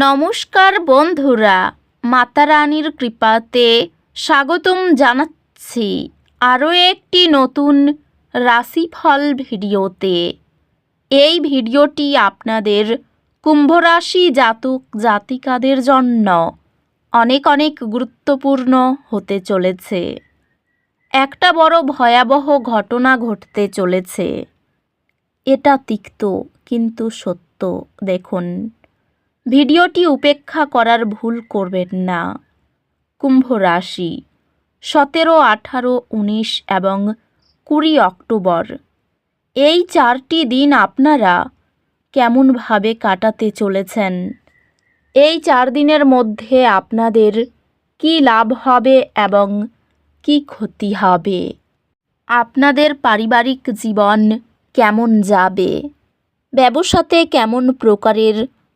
নমস্কার বন্ধুরা মাতা রানীর কৃপাতে স্বাগতম জানাচ্ছি আরও একটি নতুন রাশিফল ভিডিওতে। এই ভিডিওটি আপনাদের কুম্ভরাশি জাতক জাতিকাদের জন্য অনেক অনেক গুরুত্বপূর্ণ হতে চলেছে। একটা বড় ভয়াবহ ঘটনা ঘটতে চলেছে। এটা তিক্ত কিন্তু সত্য, দেখুন। ভিডিওটি উপেক্ষা করার ভুল করবেন না। কুম্ভ রাশি, সতেরো, আঠারো, উনিশ এবং কুড়ি অক্টোবর। এই চারটি দিন আপনারা কেমনভাবে কাটাতে চলেছেন? এই চার দিনের মধ্যে আপনাদের কি লাভ হবে এবং কি ক্ষতি হবে? আপনাদের পারিবারিক জীবন কেমন যাবে? ব্যবসাতে কেমন প্রকারের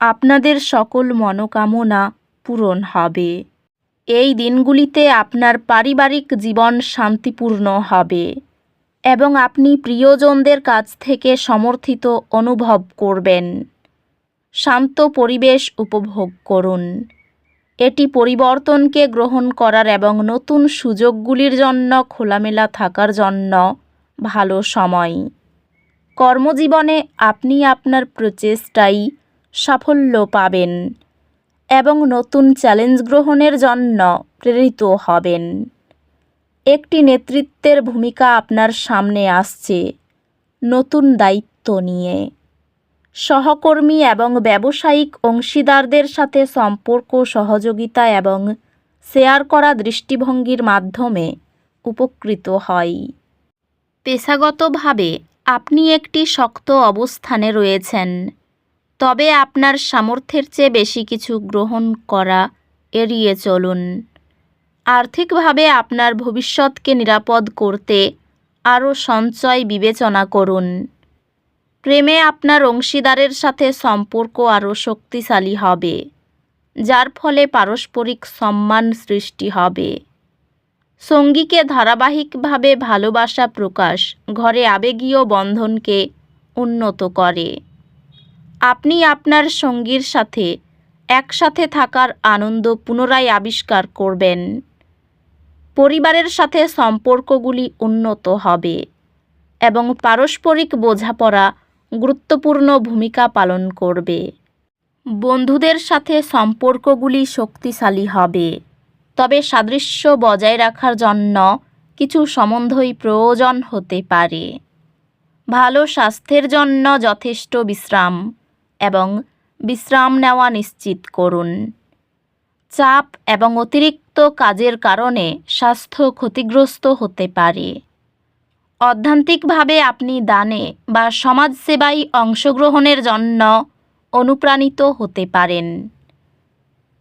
আপনাদের সকল মনোকামনা পূরণ হবে। এই দিনগুলিতে আপনার পারিবারিক জীবন শান্তিপূর্ণ হবে এবং আপনি প্রিয়জনদের কাছ থেকে সমর্থিত অনুভব করবেন। শান্ত পরিবেশ উপভোগ করুন। এটি পরিবর্তনকে গ্রহণ করার এবং নতুন সুযোগগুলির জন্য খোলামেলা থাকার জন্য ভালো সময়। কর্মজীবনে আপনি আপনার প্রচেষ্টায় সাফল্য পাবেন এবং নতুন চ্যালেঞ্জ গ্রহণের জন্য প্রেরিত হবেন। একটি নেতৃত্বের ভূমিকা আপনার সামনে আসছে নতুন দায়িত্ব নিয়ে। সহকর্মী এবং ব্যবসায়িক অংশীদারদের সাথে সম্পর্ক, সহযোগিতা এবং শেয়ার করা দৃষ্টিভঙ্গির মাধ্যমে উপকৃত হয় পেশাগতভাবে আপনি একটি শক্ত অবস্থানে রয়েছেন। তবে আপনার সামর্থ্যের চেয়ে বেশি কিছু গ্রহণ করা এড়িয়ে চলুন। আর্থিকভাবে আপনার ভবিষ্যৎকে নিরাপদ করতে আরও সঞ্চয় বিবেচনা করুন। প্রেমে আপনার অংশীদারের সাথে সম্পর্ক আরও শক্তিশালী হবে, যার ফলে পারস্পরিক সম্মান সৃষ্টি হবে। সঙ্গীকে ধারাবাহিকভাবে ভালোবাসা প্রকাশ ঘরে আবেগীয় বন্ধনকে উন্নত করে। আপনি আপনার সঙ্গীর সাথে একসাথে থাকার আনন্দ পুনরায় আবিষ্কার করবেন। পরিবারের সাথে সম্পর্কগুলি উন্নত হবে এবং পারস্পরিক বোঝাপড়া গুরুত্বপূর্ণ ভূমিকা পালন করবে। বন্ধুদের সাথে সম্পর্কগুলি শক্তিশালী হবে। তবে সাদৃশ্য বজায় রাখার জন্য কিছু সম্বন্ধই প্রয়োজন হতে পারে। ভালো স্বাস্থ্যের জন্য যথেষ্ট বিশ্রাম। বিশ্রাম নেওয়া নিশ্চিত করুন। চাপ এবং অতিরিক্ত কাজের কারণে স্বাস্থ্য ক্ষতিগ্রস্ত হতে পারে। অধ্যান্তিকভাবে আপনি দানে বা সমাজসেবায় অংশগ্রহণের জন্য অনুপ্রাণিত হতে পারেন।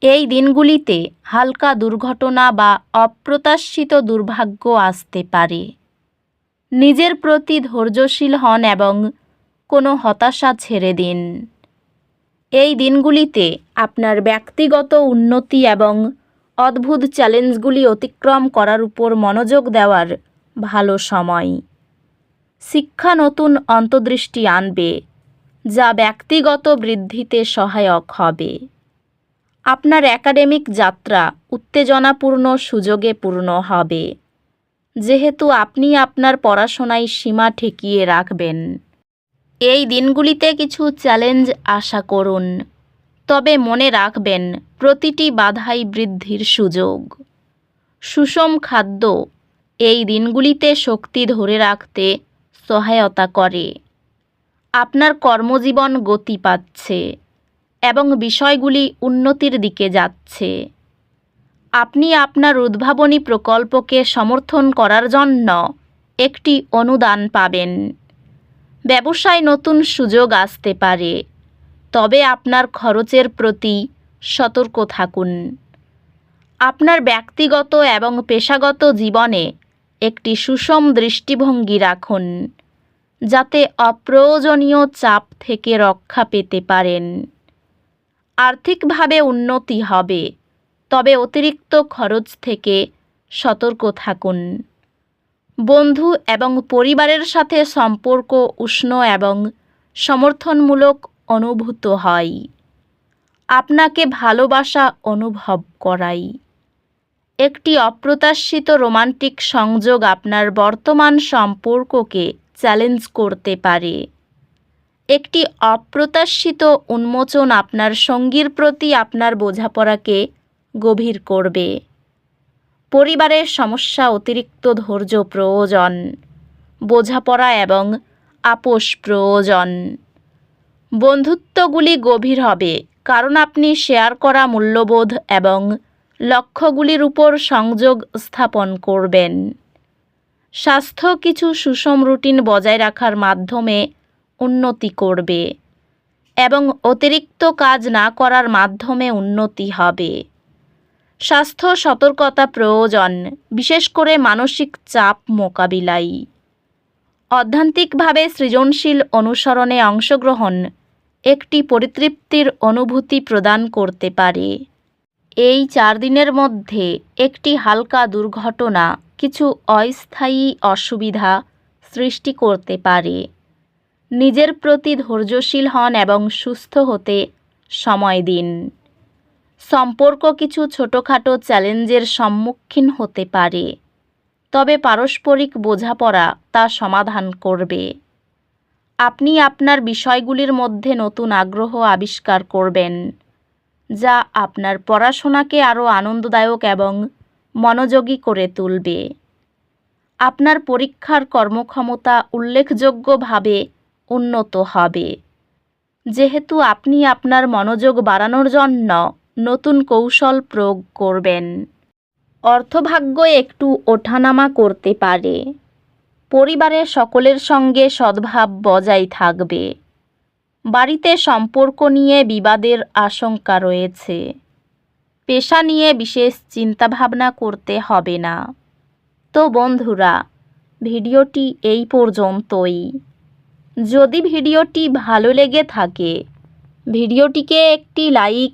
এই দিনগুলিতে হালকা দুর্ঘটনা বা অপ্রত্যাশিত দুর্ভাগ্য আসতে পারে। নিজের প্রতি ধৈর্যশীল হন এবং কোনো হতাশা ছেড়ে দিন। এই দিনগুলিতে আপনার ব্যক্তিগত উন্নতি এবং অদ্ভুত চ্যালেঞ্জগুলি অতিক্রম করার উপর মনোযোগ দেওয়ার ভালো সময়। শিক্ষা নতুন অন্তর্দৃষ্টি আনবে, যা ব্যক্তিগত বৃদ্ধিতে সহায়ক হবে। আপনার একাডেমিক যাত্রা উত্তেজনাপূর্ণ সুযোগে পূর্ণ হবে। যেহেতু আপনি আপনার পড়াশোনায় সীমা ঠেকিয়ে রাখবেন। এই দিনগুলিতে কিছু চ্যালেঞ্জ আশা করুন। তবে মনে রাখবেন, প্রতিটি বাধাই বৃদ্ধির সুযোগ। সুষম খাদ্য এই দিনগুলিতে শক্তি ধরে রাখতে সহায়তা করে। আপনার কর্মজীবন গতি পাচ্ছে এবং বিষয়গুলি উন্নতির দিকে যাচ্ছে। আপনি আপনার উদ্ভাবনী প্রকল্পকে সমর্থন করার জন্য একটি অনুদান পাবেন। ব্যবসায় নতুন সুযোগ আসতে পারে। তবে আপনার খরচের প্রতি সতর্ক থাকুন। আপনার ব্যক্তিগত এবং পেশাগত জীবনে একটি সুষম দৃষ্টিভঙ্গি রাখুন, যাতে অপ্রয়োজনীয় চাপ থেকে রক্ষা পেতে পারেন। আর্থিকভাবে উন্নতি হবে, তবে অতিরিক্ত খরচ থেকে সতর্ক থাকুন। বন্ধু এবং পরিবারের সাথে সম্পর্ক উষ্ণ এবং সমর্থনমূলক অনুভূত হয়। আপনাকে ভালোবাসা অনুভব করাই। একটি অপ্রত্যাশিত রোমান্টিক সংযোগ আপনার বর্তমান সম্পর্ককে চ্যালেঞ্জ করতে পারে। একটি অপ্রত্যাশিত উন্মোচন আপনার সঙ্গীর প্রতি আপনার বোঝাপড়াকে গভীর করবে। পরিবারের সমস্যা, অতিরিক্ত ধৈর্য, প্রয়োজন, বোঝাপড়া এবং আপোষ, প্রয়োজন। বন্ধুত্বগুলি গভীর হবে, কারণ আপনি শেয়ার করা মূল্যবোধ এবং লক্ষ্যগুলির উপর সংযোগ স্থাপন করবেন। স্বাস্থ্য কিছু সুষম রুটিন বজায় রাখার মাধ্যমে উন্নতি করবে এবং অতিরিক্ত কাজ না করার মাধ্যমে উন্নতি হবে। স্বাস্থ্য সতর্কতা প্রয়োজন, বিশেষ করে মানসিক চাপ মোকাবিলায়। অধ্যান্তিকভাবে সৃজনশীল অনুসরণে অংশগ্রহণ, একটি পরিতৃপ্তির অনুভূতি প্রদান করতে পারে। এই চার দিনের মধ্যে একটি হালকা দুর্ঘটনা, কিছু অস্থায়ী অসুবিধা সৃষ্টি করতে পারে। নিজের প্রতি ধৈর্যশীল হন এবং সুস্থ হতে সময় দিন। সম্পর্ক কিছু ছোটোখাটো চ্যালেঞ্জের সম্মুখীন হতে পারে, তবে পারস্পরিক বোঝাপড়া তা সমাধান করবে। আপনি আপনার বিষয়গুলির মধ্যে নতুন আগ্রহ আবিষ্কার করবেন, যা আপনার পড়াশোনাকে আরও আনন্দদায়ক এবং মনোযোগী করে তুলবে। আপনার পরীক্ষার কর্মক্ষমতা উল্লেখযোগ্যভাবে উন্নত হবে। যেহেতু আপনি আপনার মনোযোগ বাড়ানোর জন্য নতুন কৌশল প্রয়োগ করবেন। অর্থভাগ্য একটু ওঠানামা করতে পারে। পরিবারের সকলের সঙ্গে সদ্ভাব বজায় থাকবে। বাড়িতে সম্পর্ক নিয়ে বিবাদের আশঙ্কা রয়েছে। পেশা নিয়ে বিশেষ চিন্তাভাবনা করতে হবে না। তো বন্ধুরা, ভিডিওটি এই পর্যন্তই। যদি ভিডিওটি ভালো লেগে থাকে, ভিডিওটিকে একটি লাইক